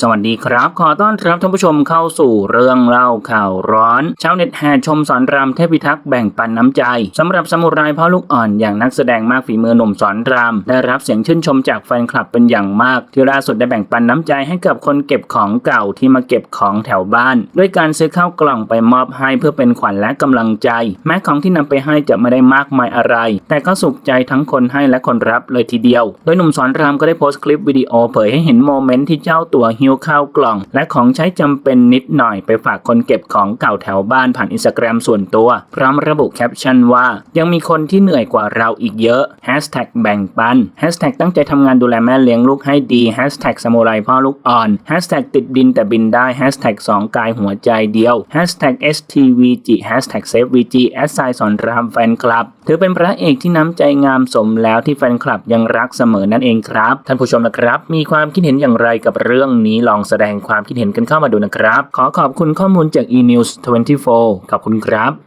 สวัสดีครับ ขอต้อนรับท่านผู้ชมเข้าสู่เรื่องเล่าข่าวร้อนชาวเน็ตแห่ชมสอนรามเทพิทักษ์แบ่งปันน้ำใจสำหรับสมุไรพ่อลูกอ่อนอย่างนักแสดงมากฝีมือหนุ่มสอนราม ได้รับเสียงชื่นชมจากแฟนคลับเป็นอย่างมาก ที่ล่าสุดได้แบ่งปันน้ำใจให้กับคนเก็บของเก่าที่มาเก็บของแถวบ้าน ด้วยการซื้อข้าวกล่องไปมอบให้เพื่อเป็นขวัญและกำลังใจ แม้ของที่นำไปให้จะไม่ได้มากมายอะไร แต่ก็สุขใจทั้งคนให้และคนรับเลยทีเดียว โดยหนุ่มสอนรามก็ได้โพสต์คลิปวิดีโอเผยให้เห็นโมเมนต์ที่เจ้าตัวหิ้วข้าวกล่อง และของใช้จำเป็นนิดหน่อยไปฝากคนเก็บของเก่าแถวบ้านผ่านอินสตาแกรมส่วนตัว พร้อมระบุแคปชั่นว่า ยังมีคนที่เหนื่อยกว่าเราอีกเยอะ Hashtag แบ่งปัน Hashtag ตั้งใจทำงานดูแลแม่เลี้ยงลูกให้ดี Hashtag สมุไรพ่อลูกอ่อน Hashtag ติดดินแต่บินได้ Hashtag สองกายหัวใจเดียว Hashtag STVG Hashtag SaveVG แอดไซสอนรามแฟนคลับถือเป็นพระเอกที่น้ำใจงามสมแล้วที่แฟนคลับยังรักเสมอนั่นเองครับ ท่านผู้ชมนะครับ มีความคิดเห็นอย่างไรกับเรื่องนี้ลองแสดงความคิดเห็นกันเข้ามาดูนะครับ ขอขอบคุณข้อมูลจาก eNews 24 ขอบคุณครับ